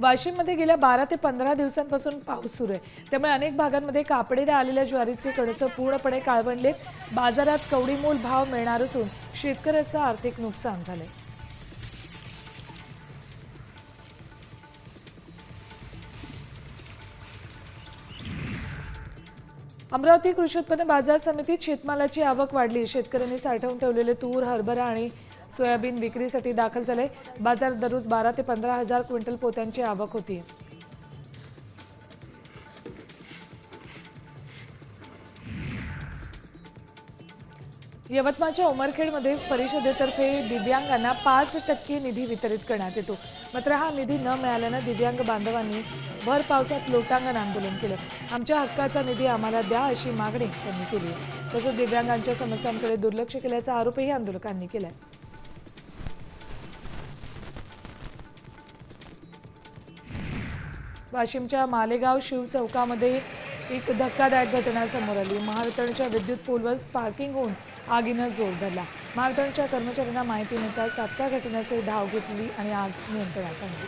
वाशिममध्ये गेल्या बारा ते पंधरा दिवसांपासून पाऊस सुरू आहे. त्यामुळे अनेक भागांमध्ये कापडीला आलेल्या ज्वारीचे कणसं पूर्णपणे काळवंडले बाजारात कवडीमोल भाव मिळणार असून शेतकऱ्याचं आर्थिक नुकसान झालंय. अमरावती कृषी उत्पन्न बाजार समितीत शेतमालाची आवक वाढली. शेतकऱ्यांनी साठवून ठेवलेले तूर हरभरा आणि सोयाबीन विक्रीसाठी दाखल झाले. बाजार दररोज बारा ते पंधरा हजार क्विंटल पोत्यांची आवक होती. यवतमाळच्या उमरखेडमध्ये परिषदेतर्फे दिव्यांगांना पाच टक्के निधी वितरित करण्यात येतो. मात्र हा निधी न मिळाल्यानं दिव्यांग बांधवांनी भर पावसात लोटांगण आंदोलन केलं. आमच्या हक्काचा निधी आम्हाला द्या अशी मागणी त्यांनी केली. तसंच दिव्यांगांच्या समस्यांकडे दुर्लक्ष केल्याचा आरोपही आंदोलकांनी केला वाशिमच्या मालेगाव शिव चौकामध्ये एक धक्कादायक घटना समोर आली. महावितरणच्या विद्युत पोलवर स्पार्किंग होऊन आगीनं जोर धरला. महावितरणच्या कर्मचाऱ्यांना माहिती मिळताच तात्काळ घटनेचे धाव घेतली आणि आग नियंत्रणात आणली.